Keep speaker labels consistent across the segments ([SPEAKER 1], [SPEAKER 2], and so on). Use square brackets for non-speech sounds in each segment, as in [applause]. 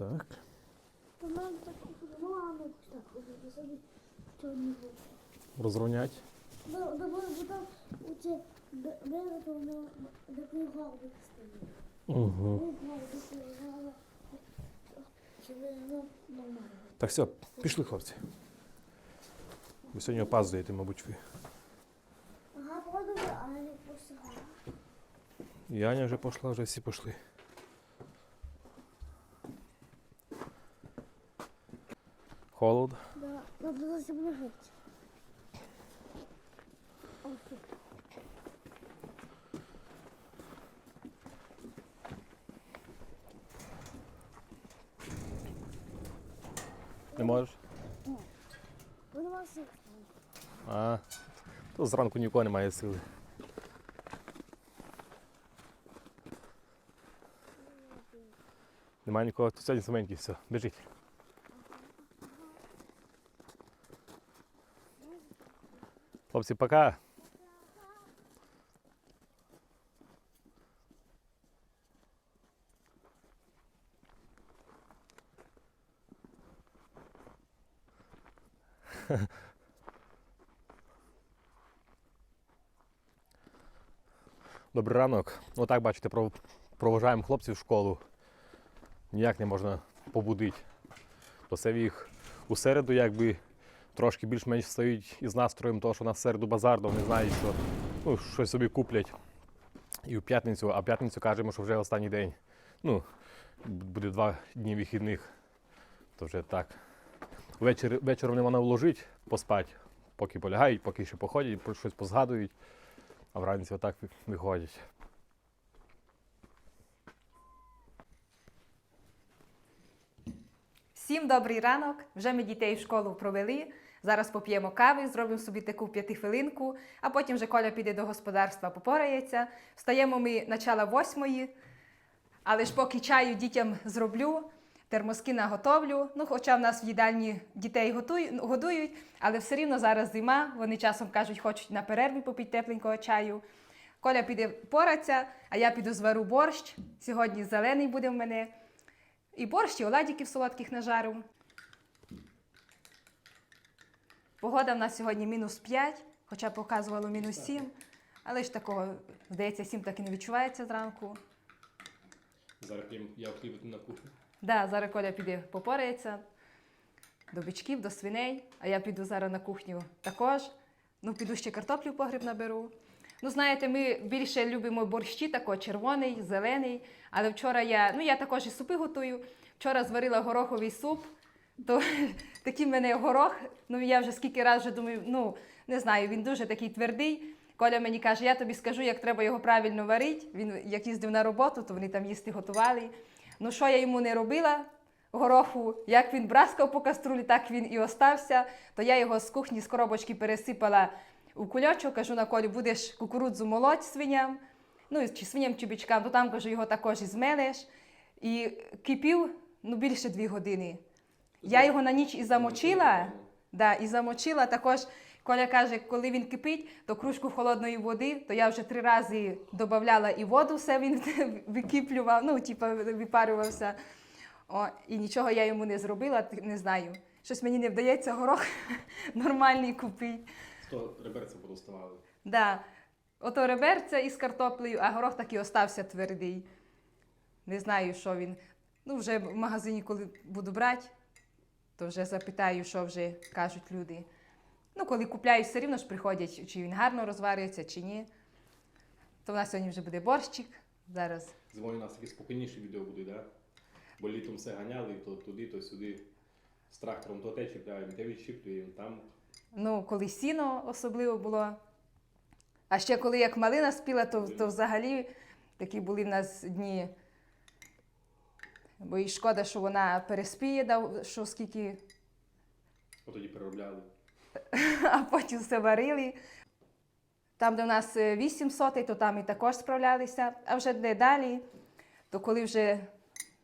[SPEAKER 1] Так.
[SPEAKER 2] Ну.
[SPEAKER 1] Угу.
[SPEAKER 2] Ну, воно нормально.
[SPEAKER 1] Так, все, пішли, хлопці. Ви сьогодні опаздуєте, мабуть, ви.
[SPEAKER 2] Ага, подумай, а не.
[SPEAKER 1] І Аня вже пішла, вже всі пішли. Холод.
[SPEAKER 2] Да, надо. Ось.
[SPEAKER 1] Не можеш?
[SPEAKER 2] Воно вас.
[SPEAKER 1] А, то зранку нікого немає сили. Немає нікого, то сьогодні саменький, все, біжіть. Хлопці, пока. Добрий ранок. Отак, бачите, пров- проважаємо хлопців в школу. Ніяк не можна побудити. То це їх у середу якби трошки більш-менш стають із настроєм того, що на середу базар, то вони знають, що ну, щось собі куплять. І в п'ятницю, а в п'ятницю кажемо, що вже останній день. Ну, буде два дні вихідних. То вже так. Ввечері, вечором не можна вложити, поспати, поки полягають, поки ще походять, щось позгадують, а вранці отак виходять.
[SPEAKER 3] Всім добрий ранок. Вже ми дітей в школу провели. Зараз поп'ємо кави, зробимо собі таку п'ятихвилинку, а потім вже Коля піде до господарства, попорається. Встаємо ми начала восьмої, але ж поки чаю дітям зроблю, термоски наготовлю. Ну, хоча в нас в їдальні дітей годують, але все рівно зараз зима. Вони часом кажуть, хочуть на перерві попити тепленького чаю. Коля піде поратися, а я піду звару борщ. Сьогодні зелений буде в мене. І борщ, і оладіків солодких нажару. Погода в нас сьогодні мінус 5, хоча показувало мінус 7. Але ж такого, здається, 7 так і не відчувається зранку.
[SPEAKER 1] Зараз я хліб на кухню.
[SPEAKER 3] Да, зараз Коля піде попорається до бичків, до свиней, а я піду зараз на кухню також. Ну, піду ще картоплю в погріб наберу. Ну, знаєте, ми більше любимо борщі, тако червоний, зелений. Але вчора я, ну я також і супи готую. Вчора зварила гороховий суп, то [laughs] такий в мене горох. Ну я вже скільки разів думаю, ну не знаю, він дуже такий твердий. Коля мені каже, я тобі скажу, як треба його правильно варити. Він як їздив на роботу, то вони там їсти готували. Ну що я йому не робила? Гороху, як він браскав по каструлі, так він і остався. То я його з кухні з коробочки пересипала у кульочок, кажу на колі, будеш кукурудзу молоть свиням, ну чи свиням, чи бичкам, то там кажу, його також і змелеш. І кипів ну, більше дві години. Я його на ніч і замочила. Да, і замочила також. Коля каже, коли він кипить, то кружку холодної води, то я вже три рази додавала і воду, все він [laughs] википлював, ну, типу, випарювався. О, і нічого я йому не зробила, не знаю. Щось мені не вдається горох [laughs] нормальний купити.
[SPEAKER 1] То реберця подоставали.
[SPEAKER 3] Да. Ото реберця із картоплею, а горох так і остався твердий. Не знаю, що він. Ну, вже в магазині, коли буду брати, то вже запитаю, що вже кажуть люди. Ну, коли купляю, все рівно ж приходять, чи він гарно розварюється, чи ні. То в нас сьогодні вже буде борщик. Зараз.
[SPEAKER 1] Зимою у нас такі спокійніші відео будуть, да? Бо літом все ганяли, то туди, то сюди. З трактором то те чіпляємо, те відщіплюємо, там.
[SPEAKER 3] Ну, коли сіно особливо було. А ще коли як малина спіла, то, то взагалі такі були в нас дні. Бо і шкода, що вона переспіє, дав- що скільки,
[SPEAKER 1] От тоді переробляли. [laughs]
[SPEAKER 3] а потім все варили. Там, де в нас е, вісім сотей, то там і також справлялися. А вже де далі, то коли вже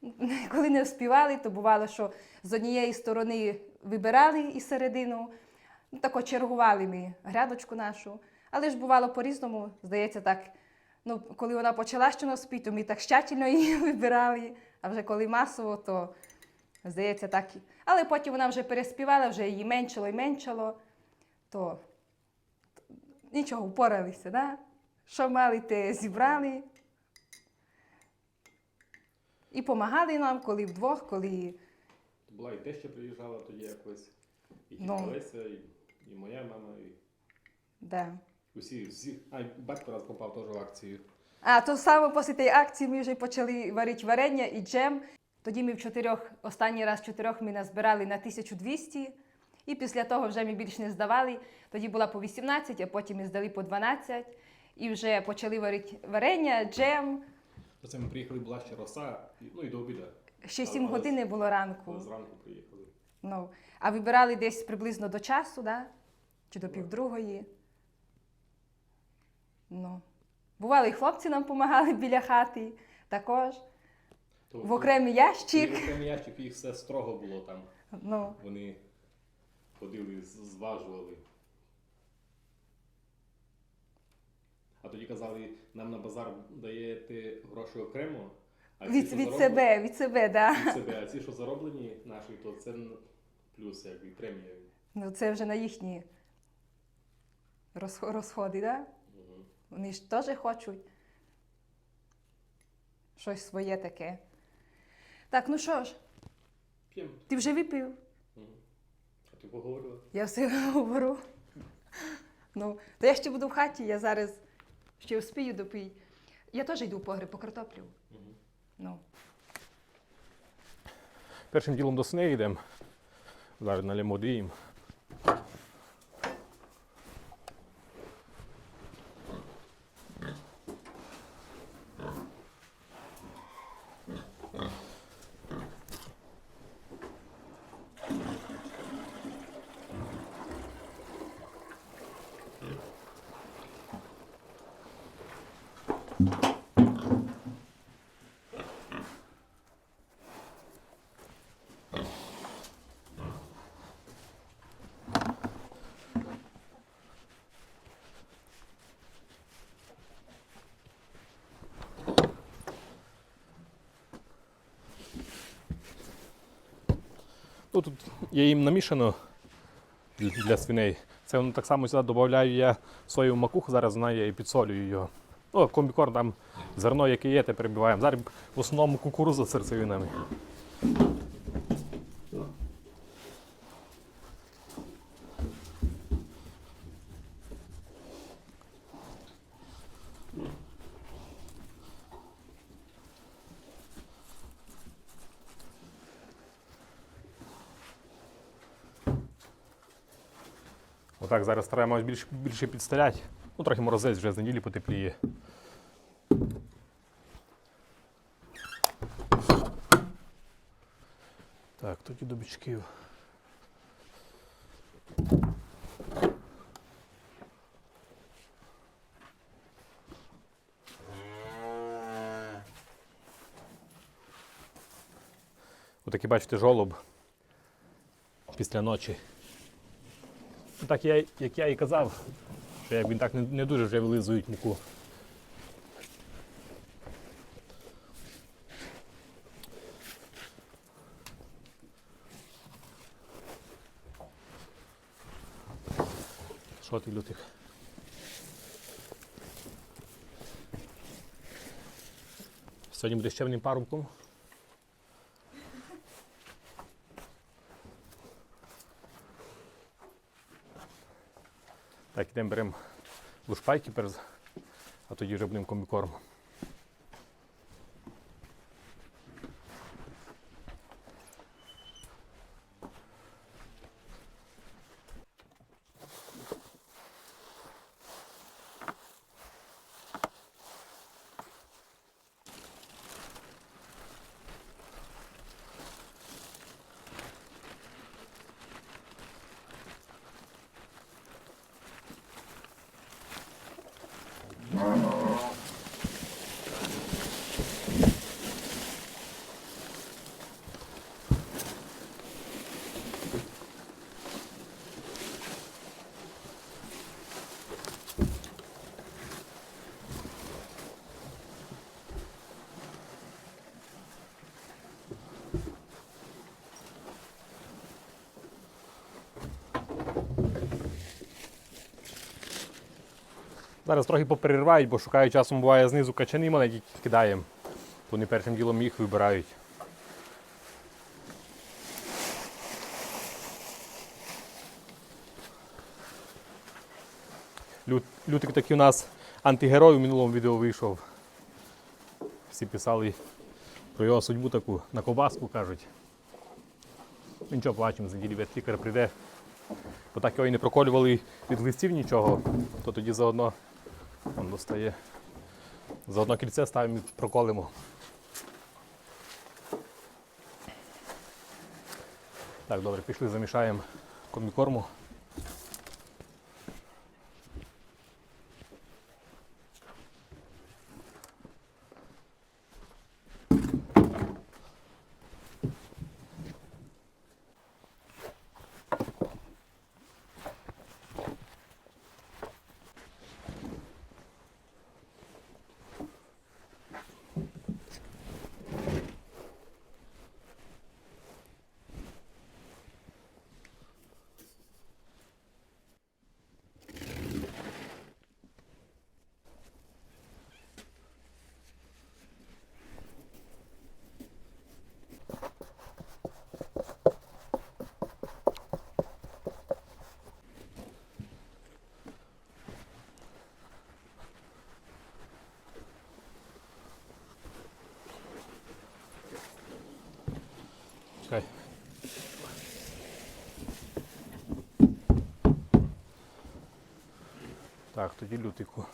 [SPEAKER 3] [laughs] коли не вспівали, то бувало, що з однієї сторони вибирали і середину, ну, тако чергували ми грядочку нашу. Але ж бувало по-різному, здається, так. Ну, коли вона почала щось спіти, то ми так щательно її [laughs] вибирали, а вже коли масово, то Здається, так. Але потім вона вже переспівала, вже її меншало і меншало. То нічого, впоралися, да? Що мали, те зібрали. І допомагали нам, коли вдвох, коли.
[SPEAKER 1] Була і те, що приїжджала тоді якось. І
[SPEAKER 3] Ну.
[SPEAKER 1] і, і моя мама, і
[SPEAKER 3] Да.
[SPEAKER 1] усі, всі. А, й батько раз попав теж в акцію.
[SPEAKER 3] А то саме після тієї акції ми вже почали варити варення і джем. Тоді ми в чотирьох, останній раз чотирьох ми назбирали на 1200. І після того вже ми більш не здавали. Тоді була по 18, а потім ми здали по 12. І вже почали варити варення, джем.
[SPEAKER 1] Оце ми приїхали, була ще роса, і- ну і до обіду.
[SPEAKER 3] Ще
[SPEAKER 1] Але-
[SPEAKER 3] 7 годин було ранку.
[SPEAKER 1] Зранку приїхали.
[SPEAKER 3] Ну, а вибирали десь приблизно до часу, да? чи до півдругої. Ну. Бували, і хлопці нам допомагали [laughs] біля хати також.
[SPEAKER 1] То
[SPEAKER 3] В окремий ящик.
[SPEAKER 1] В окремий ящик їх все строго було там.
[SPEAKER 3] Ну,
[SPEAKER 1] Вони ходили, зважували. А тоді казали, нам на базар даєте гроші окремо, а
[SPEAKER 3] від,
[SPEAKER 1] що
[SPEAKER 3] від
[SPEAKER 1] зароблені-
[SPEAKER 3] себе, від себе, да.
[SPEAKER 1] від себе, а ці, що зароблені наші, то це плюс, якби премія.
[SPEAKER 3] Ну, це вже на їхні розходи, да?
[SPEAKER 1] Мгм.
[SPEAKER 3] Вони ж теж хочуть щось своє таке. Так, ну що ж,
[SPEAKER 1] П'ємо.
[SPEAKER 3] ти вже випив?
[SPEAKER 1] Мгм. А ти поговорила?
[SPEAKER 3] Я все говорю. Ну, то я ще буду в хаті, я зараз ще успію допити. Я теж йду в погреб по картоплю.
[SPEAKER 1] Мгм.
[SPEAKER 3] Ну,
[SPEAKER 1] Першим ділом до свиней йдемо. Зараз налємо води Ну, тут є їм намішано для, свиней. Це воно так само сюди додаю я свою макуху, зараз знаю і підсолюю його. Ну, комбікорм там зерно, яке є, те перебиваємо. Зараз в основному кукуруза з серцевинами. Отак зараз стараємось більше, більше підстеляти. Ну, трохи морозець вже з неділі потепліє. Так, тоді до бичків. Отакий, бачите, жолоб після ночі. Так я, як я і казав, що як він так не, не дуже вже вилизують муку. Що ти лютих? Сьогодні буде ще одним парубком. Так, ідемо беремо лушпайки, а тоді вже будемо комбікорм. Зараз трохи попереривають, бо шукають часом буває знизу качани маленькі кидаємо. Вони першим ділом їх вибирають. Лют, лютик такий у нас антигерой у минулому відео вийшов. Всі писали про його судьбу таку на ковбаску кажуть. Нічого плачемо, за неділі ветлікар прийде. Бо так його і не проколювали від листів нічого, то тоді заодно он достає. Заодно кільце ставимо і проколимо. Так, добре, пішли, замішаємо комікорму. Чекай. Так, тоді лютику.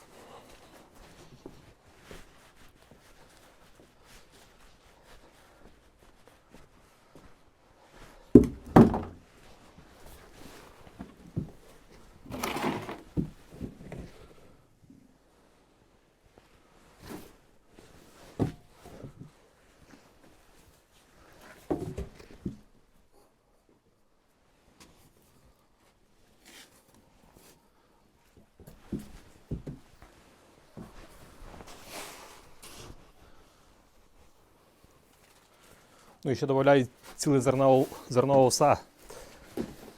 [SPEAKER 1] Ну і ще додають ціле зерно, зерно оса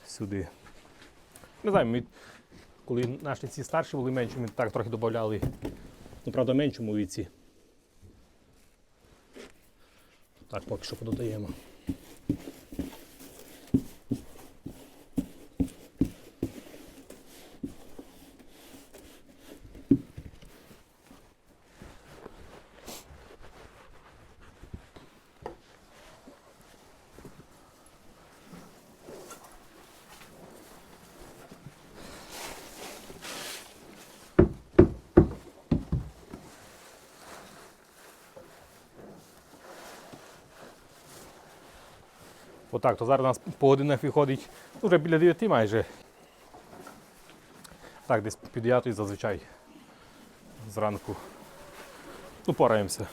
[SPEAKER 1] сюди. Не знаю, ми, коли наші ці старші були менші, ми так трохи додавали. Ну, правда, меншому віці. Так, поки що подаємо. Отак, то зараз у нас по годинах виходить ну, вже біля 9 майже. Так, десь під 9 зазвичай зранку. Ну, пораємося.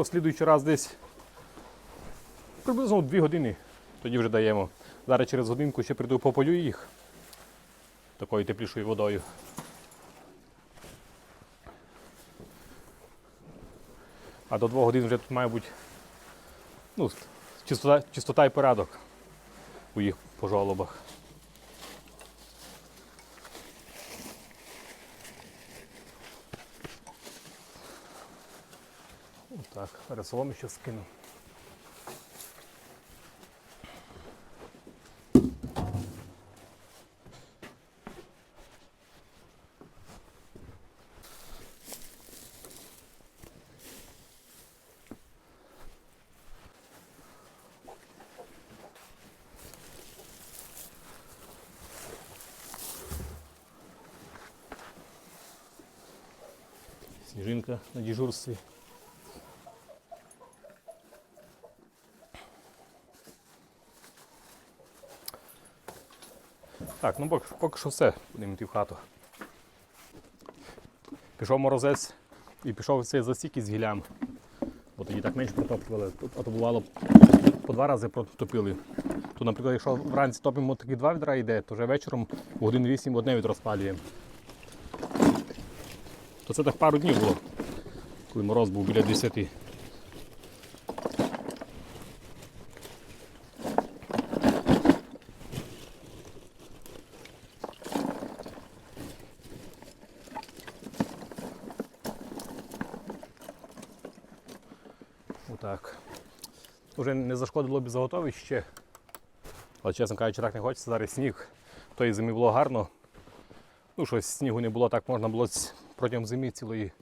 [SPEAKER 1] Ну, слідуючий раз десь приблизно 2 години. Тоді вже даємо. Зараз через годинку ще прийду пополю їх такою теплішою водою. А до 2 годин вже тут має бути ну, чистота, чистота і порядок у їх пожолобах. Так, зараз соломи ще скину. Сніжинка на дежурстві. Так, ну поки, поки що все, будемо йти в хату. Пішов морозець і пішов цей засік із гілям. Бо тоді так менше протоплювали. А то бувало по два рази протопили. То, наприклад, якщо вранці топимо такі два відра йде, то вже вечором в годин 8 одне відро спалюємо. То це так пару днів було, коли мороз був біля 10. Отак. Уже не зашкодило б заготовить ще. Але, чесно кажучи, так не хочеться. Зараз сніг. Тої зими було гарно. Ну, щось снігу не було, так можна було протягом зими цілої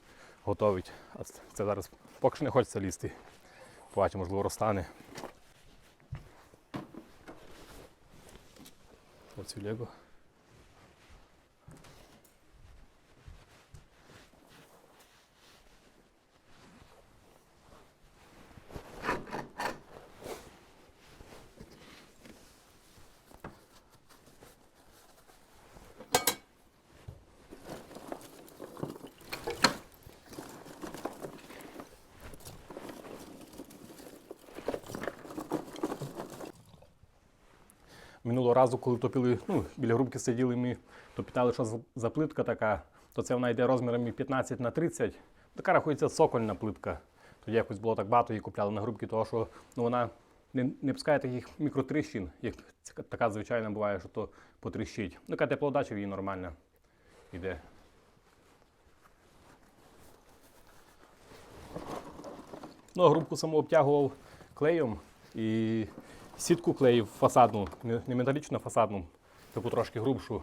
[SPEAKER 1] готувати. А це зараз поки що не хочеться лізти. Побачимо, можливо, розтане. Оцю лего. Минулого разу, коли топили, ну, біля грубки сиділи ми, то питали, що за- плитка така, то це вона йде розмірами 15 на 30. Така рахується сокольна плитка. Тоді якось було так багато її купляли на грубки, тому що ну, вона не, не пускає таких мікротріщин, як така звичайна буває, що то потріщить. Ну, яка теплодача в її нормальна йде. Ну, грубку саму обтягував клеєм і сітку клеїв фасадну, не металічну, а фасадну, таку трошки грубшу,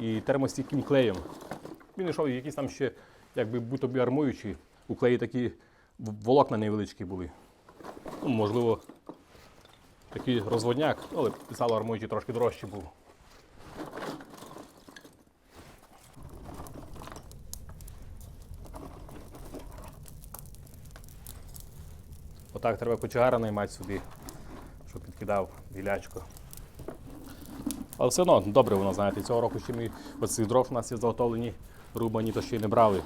[SPEAKER 1] і термостійким клеєм. Він йшов якісь там ще, якби будь тобі армуючі, у клеї такі волокна невеличкі були. Ну, можливо, такий розводняк, але писало армуючий трошки дорожче був. Отак треба кочегара наймати сюди, щоб підкидав. Але все одно добре воно, знаєте, цього року ще ми оці дров у нас є заготовлені, рубані, то ще й не брали.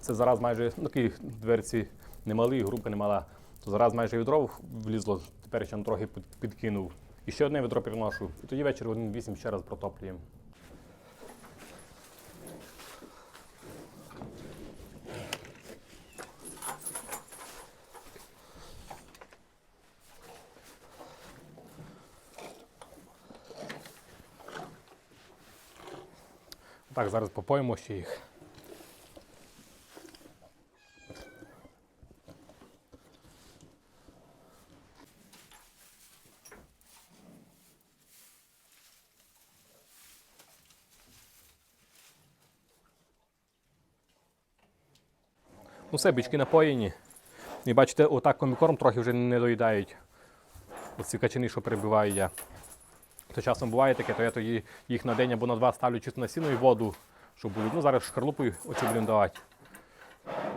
[SPEAKER 1] Це зараз майже ну, такі дверці немалі, грубка немала, то зараз майже і дров влізло, тепер ще трохи підкинув. І ще одне відро приношу. І тоді ввечері один вісім ще раз протоплюємо. Так, зараз попоїмо ще їх. Ну все, бички напоєні. І бачите, отак комікорм трохи вже не доїдають. Оці качани, що перебиваю я. То часом буває таке, то я тоді їх на день або на два ставлю чисто на сіно і воду, щоб були. Ну зараз шкарлупою оцю будемо давати.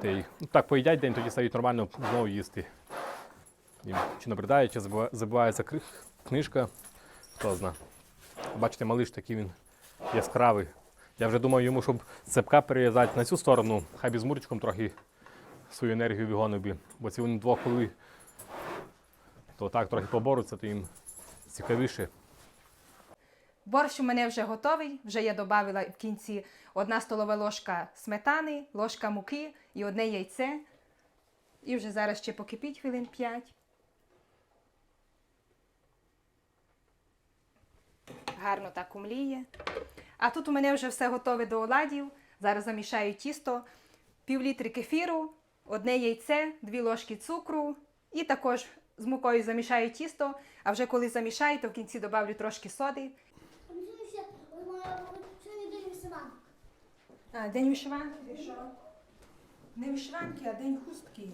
[SPEAKER 1] Ну, так поїдять день, тоді стають нормально знову їсти. Їм чи набридає, чи забивається книжка, хто зна. Бачите, малиш такий він яскравий. Я вже думав йому, щоб цепка перев'язати на цю сторону, хай би з мурчиком трохи свою енергію вигонив би. Бо ці вони двох коли то так трохи поборуться, то їм цікавіше.
[SPEAKER 3] Борщ у мене вже готовий. Вже я додала в кінці одна столова ложка сметани, ложка муки і одне яйце. І вже зараз ще покипіть хвилин 5. Гарно так умліє. А тут у мене вже все готове до оладів. Зараз замішаю тісто, пів літри кефіру, одне яйце, дві ложки цукру і також з мукою замішаю тісто. А вже коли замішаю, то в кінці додавлю трошки соди.
[SPEAKER 2] Сьогодні день вишиванок.
[SPEAKER 3] А, день вишиванки? Не вишиванки, а день хустки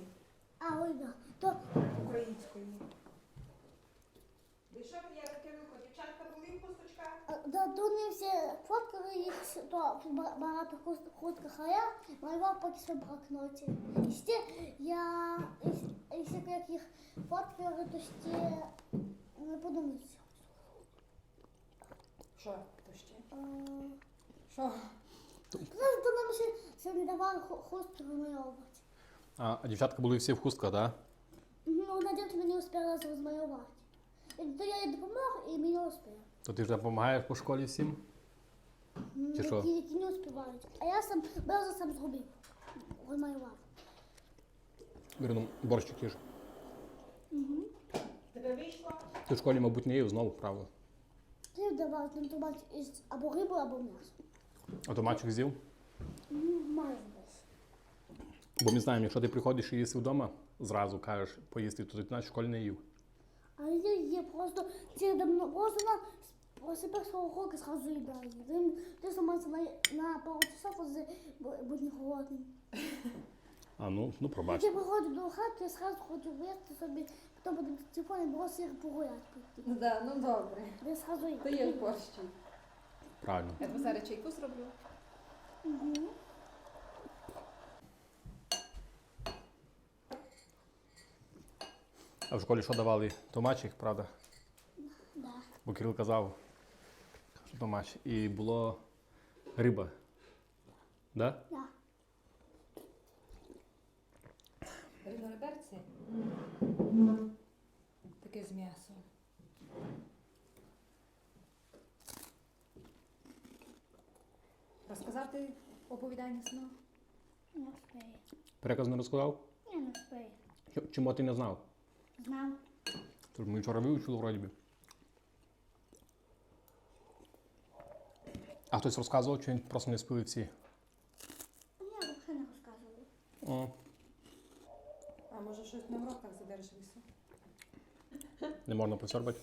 [SPEAKER 2] А, ой, да. То
[SPEAKER 3] української. Ви що, я таке вилко, дівчатка були в хусточках?
[SPEAKER 2] а, да, то не всі фоткали їх, то ба- багато хуст- хустках, а я малював поки що в блокноті. І ще я, і с- і ще як їх фоткали, то ще не подумайте.
[SPEAKER 3] Що, Що?
[SPEAKER 2] Просто нам ще сьогодні давали хустку вимальовувати.
[SPEAKER 1] А, а дівчатка були всі в хустках, так?
[SPEAKER 2] Ну, одна дівчинка не успіла розмалювати. І То я їй допомог і мені успіла.
[SPEAKER 1] То ти вже допомагаєш по школі всім? Чи що?
[SPEAKER 2] Які, які не успівають. А я сам одразу сам зробив. Розмалював.
[SPEAKER 1] Вірно, борщик їж.
[SPEAKER 3] Тебе вийшло?
[SPEAKER 1] Ти в школі, мабуть, не їв знову, правда.
[SPEAKER 2] Ти давав там томат із або рибу, або м'ясо.
[SPEAKER 1] А то мальчик з'їв?
[SPEAKER 2] Ну, майже десь.
[SPEAKER 1] Бо ми знаємо, якщо ти приходиш і їси вдома, зразу кажеш поїсти, то ти в школі не їв.
[SPEAKER 2] А я є просто ці давно просто на после першого року сразу їдаю. Ти, ти сама на, на пару часов будь голодним.
[SPEAKER 1] А ну, ну пробач.
[SPEAKER 2] Я приходжу до хати, я сразу хочу вести собі, потім буду в телефоні бросити погуляти піти.
[SPEAKER 3] Ну да, ну добре.
[SPEAKER 2] Я сразу
[SPEAKER 3] То є борщі.
[SPEAKER 1] Правильно.
[SPEAKER 3] Я тобі зараз чайку зроблю.
[SPEAKER 2] Угу.
[SPEAKER 1] А в школі що давали? Томачик, правда?
[SPEAKER 2] Да.
[SPEAKER 1] Бо Кирил казав, що томач. І було риба. Да?
[SPEAKER 2] Да.
[SPEAKER 3] Рибнореберці. Таке з м'ясом. Розказав ти оповідання сну?
[SPEAKER 2] Не успею.
[SPEAKER 1] Переказ не розказав?
[SPEAKER 2] Я не успею.
[SPEAKER 1] Чому ти не знав?
[SPEAKER 2] Знав.
[SPEAKER 1] Тож ми вчора вивчили вроді би. А хтось розказував, чи він просто не спили всі?
[SPEAKER 2] Я взагалі не розказував.
[SPEAKER 1] О,
[SPEAKER 3] А може щось на уроках задержався?
[SPEAKER 1] Не можна посьорбати.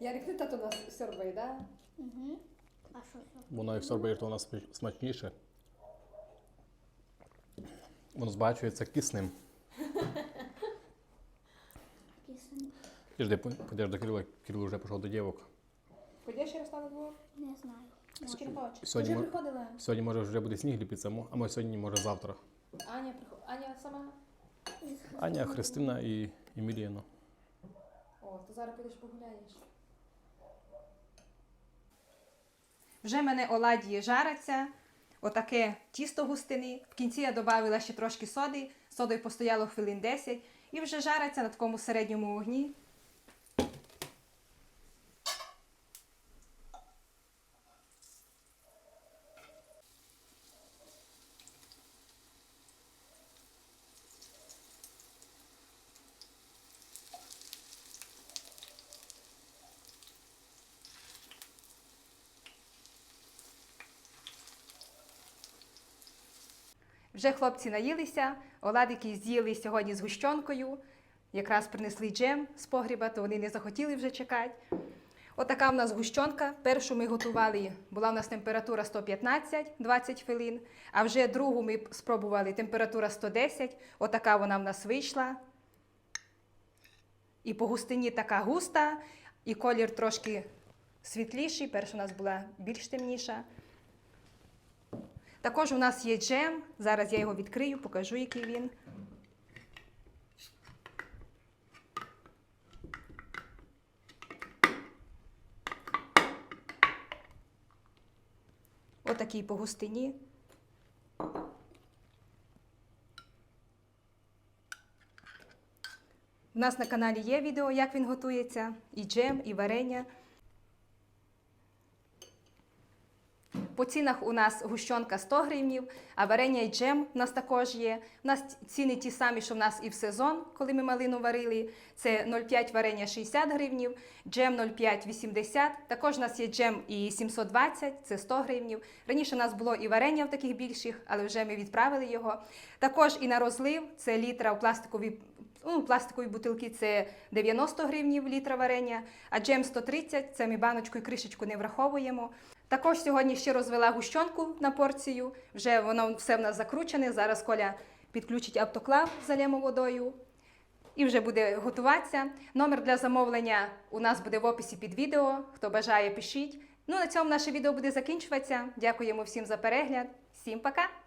[SPEAKER 3] Ярик, ти тато нас сьорбає, да?
[SPEAKER 2] Угу. А що це?
[SPEAKER 1] Воно як сорбаєш, то воно смач- смачніше. Воно збагачується киснем. [laughs]
[SPEAKER 2] Кисень.
[SPEAKER 1] Підожди, підеш до Кирила, Кирил вже пішов до дівок.
[SPEAKER 3] Ходиш Ярослава двор?
[SPEAKER 2] Не знаю.
[SPEAKER 3] Чи не хочеш?
[SPEAKER 1] Сьогодні
[SPEAKER 3] Вже
[SPEAKER 1] ми-
[SPEAKER 3] приходила?
[SPEAKER 1] Сьогодні може вже буде сніг ліпитися, мо- а може сьогодні, може завтра.
[SPEAKER 3] Аня приход... Аня сама?
[SPEAKER 1] Аня, Христина і Еміліяна.
[SPEAKER 3] То зараз підеш погуляєш. Вже мене оладії жаряться. Отаке тісто густини. В кінці я додала ще трошки соди. Содою постояло хвилин 10 і вже жариться на такому середньому вогні. Вже хлопці наїлися, оладики з'їли сьогодні з гущонкою. Якраз принесли джем з погріба, то вони не захотіли вже чекати. Отака в нас гущонка. Першу ми готували, була в нас температура 115-20 хвилин, а вже другу ми спробували температура 110. Отака вона в нас вийшла. І по густині така густа, і колір трошки світліший. Перша у нас була більш темніша. Також у нас є джем. Зараз я його відкрию, покажу, який він. Отакий по густині. У нас на каналі є відео, як він готується, і джем, і варення. По цінах у нас гущонка 100 гривнів, а варення і джем у нас також є. У нас ціни ті самі, що в нас і в сезон, коли ми малину варили. Це 0,5 варення 60 гривнів, джем 0,5 80. Також у нас є джем і 720, це 100 гривнів. Раніше у нас було і варення в таких більших, але вже ми відправили його. Також і на розлив це літра у пластиковій. Ну, пластикові бутилки це 90 гривнів літра варення, а джем 130, це ми баночку і кришечку не враховуємо. Також сьогодні ще розвела гущонку на порцію. Вже воно все в нас закручене. Зараз Коля підключить автоклав залємо водою і вже буде готуватися. Номер для замовлення у нас буде в описі під відео. Хто бажає, пишіть. Ну на цьому наше відео буде закінчуватися. Дякуємо всім за перегляд. Всім пока!